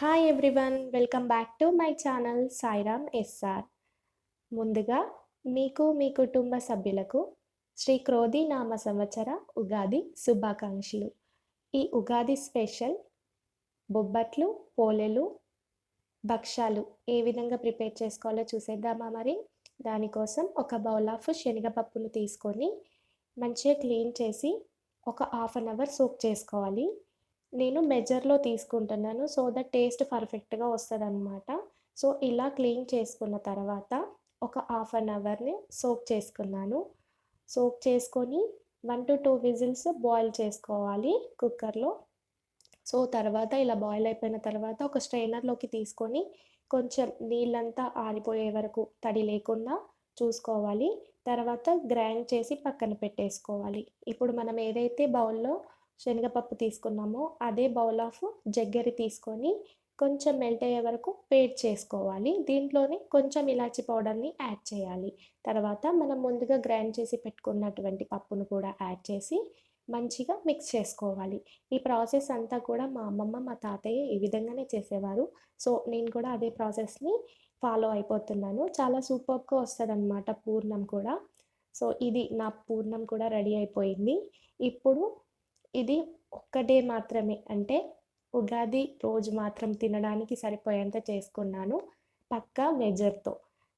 Hi everyone welcome back to my channel Sairam SR ముందుగా మీకు మీ కుటుంబ సభ్యులకు శ్రీ క్రోధి నామ సంవత్సర ఉగాది శుభాకాంక్షలు. ఈ ఉగాది స్పెషల్ బొబ్బట్లు పోలెలు భక్ష్యాలు ఏ విధంగా ప్రిపేర్ చేసుకోవాలో చూసేద్దామా మరి? దానికోసం ఒక బౌల్ ఆఫ్ శనగపప్పును తీసుకొని మంచిగా క్లీన్ చేసి ఒక హాఫ్ అన్ అవర్ సోక్ చేసుకోవాలి. నేను మెజర్లో తీసుకుంటున్నాను. సో దట్ టేస్ట్ పర్ఫెక్ట్గా వస్తుంది అనమాట సో ఇలా క్లీన్ చేసుకున్న తర్వాత ఒక హాఫ్ అన్ అవర్ని సోక్ చేసుకున్నాను. సోక్ చేసుకొని one to two whistles boil చేసుకోవాలి కుక్కర్లో సో తర్వాత ఇలా బాయిల్ అయిపోయిన తర్వాత ఒక స్ట్రైనర్లోకి తీసుకొని కొంచెం నీళ్ళంతా ఆరిపోయే వరకు తడి లేకుండా చూసుకోవాలి. తర్వాత గ్రైండ్ చేసి పక్కన పెట్టేసుకోవాలి. ఇప్పుడు మనం ఏదైతే బౌల్లో శనగపప్పు తీసుకున్నామో. అదే బౌల్ ఆఫ్ జగ్గరి తీసుకొని కొంచెం మెల్ట్ అయ్యే వరకు వేట్ చేసుకోవాలి. దీంట్లోనే కొంచెం ఇలాచి పౌడర్ని యాడ్ చేయాలి. తర్వాత మనం ముందుగా గ్రైండ్ చేసి పెట్టుకున్నటువంటి పప్పును కూడా యాడ్ చేసి మంచిగా మిక్స్ చేసుకోవాలి. ఈ ప్రాసెస్ అంతా కూడా మా అమ్మమ్మ మా తాతయ్య ఈ విధంగానే చేసేవారు. సో నేను కూడా అదే ప్రాసెస్ని ఫాలో అయిపోతున్నాను. చాలా సూపర్గా వస్తుంది అనమాట పూర్ణం కూడా. సో ఇది నా పూర్ణం కూడా రెడీ అయిపోయింది. ఇప్పుడు ఇది ఒక్కటే మాత్రమే. అంటే ఉగాది రోజు మాత్రం తినడానికి సరిపోయేంత చేసుకున్నాను పక్కా మెజర్తో.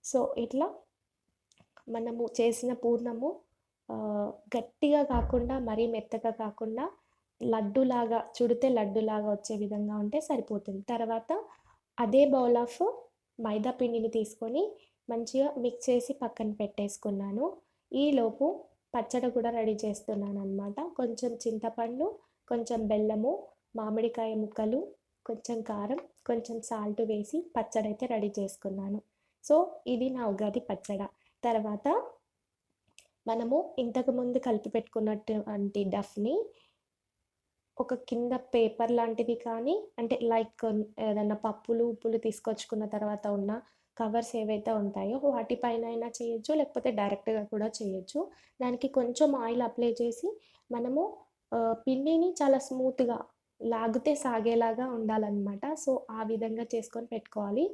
సో ఇట్లా మనము చేసిన పూర్ణము గట్టిగా కాకుండా మరీ మెత్తగా కాకుండా లడ్డులాగా చుడితే లడ్డులాగా వచ్చే విధంగా ఉంటే సరిపోతుంది. తర్వాత అదే బౌల్ ఆఫ్ మైదా పిండిని తీసుకొని మంచిగా మిక్స్ చేసి పక్కన పెట్టేసుకున్నాను. ఈలోపు పచ్చడి కూడా రెడీ చేస్తున్నాను అనమాట కొంచెం చింతపండు కొంచెం బెల్లము మామిడికాయ ముక్కలు కొంచెం కారం కొంచెం సాల్ట్ వేసి పచ్చడి అయితే రెడీ చేసుకున్నాను. సో ఇది నా ఉగాది పచ్చడ. తర్వాత మనము ఇంతకుముందు కలిపి పెట్టుకున్నటువంటి డఫ్ని ఒక కింద పేపర్ లాంటిది కానీ అంటే లైక్ ఏదైనా పప్పులు ఉప్పులు తీసుకొచ్చుకున్న తర్వాత ఉన్న కవర్స్ ఏవైతే ఉంటాయో వాటిపైన అయినా చేయొచ్చు లేకపోతే డైరెక్ట్గా కూడా చేయొచ్చు. దానికి కొంచెం ఆయిల్ అప్లై చేసి మనము పిండిని చాలా స్మూత్గా లాగితే సాగేలాగా ఉండాలన్నమాట. సో ఆ విధంగా చేసుకొని పెట్టుకోవాలి.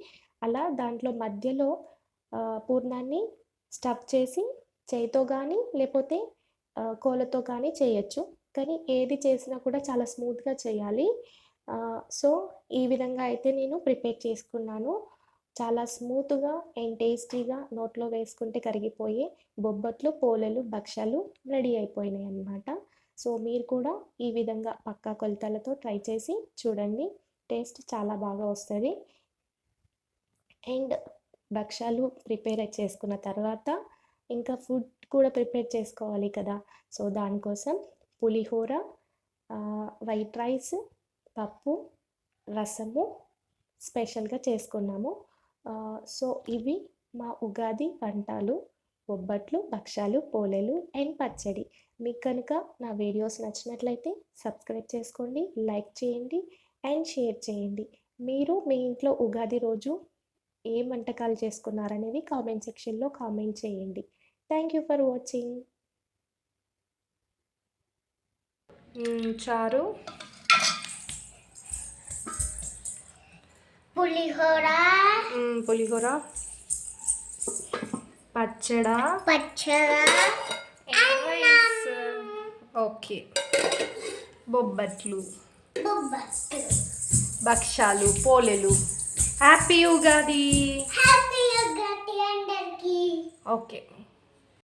అలా దాంట్లో మధ్యలో పూర్ణాన్ని స్టఫ్ చేసి చేయితో కానీ లేకపోతే కోలతో కానీ చేయొచ్చు. కానీ ఏది చేసినా కూడా చాలా స్మూత్గా చేయాలి. సో ఈ విధంగా అయితే నేను ప్రిపేర్ చేసుకున్నాను. చాలా స్మూత్గా అండ్ టేస్టీగా నోట్లో వేసుకుంటే కరిగిపోయే బొబ్బట్లు పోలెలు భక్ష్యాలు రెడీ అయిపోయినాయి అన్నమాట. సో మీరు కూడా ఈ విధంగా పక్కా కొలతలతో ట్రై చేసి చూడండి. టేస్ట్ చాలా బాగా వస్తుంది. అండ్ భక్ష్యాలు ప్రిపేర్ చేసుకున్న తర్వాత ఇంకా ఫుడ్ కూడా ప్రిపేర్ చేసుకోవాలి కదా. సో దానికోసం పులిహోర వైట్ రైస్ పప్పు రసము స్పెషల్గా చేసుకున్నాము. సో ఇవి మా ఉగాది వంటలు బొబ్బట్లు భక్ష్యాలు పోలేలు అండ్ పచ్చడి. మీకు కనుక నా వీడియోస్ నచ్చినట్లయితే సబ్స్క్రైబ్ చేసుకోండి లైక్ చేయండి అండ్ షేర్ చేయండి. మీరు మీ ఇంట్లో ఉగాది రోజు ఏ వంటకాలు చేసుకున్నారనేది కామెంట్ సెక్షన్లో కామెంట్ చేయండి. Thank you for watching. చారు. పులిహోర. పులిహోర. పచ్చడ. పచ్చడ. ఓకే. బొబ్బట్లు. భక్షాలు పోలెలు. హ్యాపీ ఉగాది హ్యాపీ ఉగాది అందరికి. ఓకే.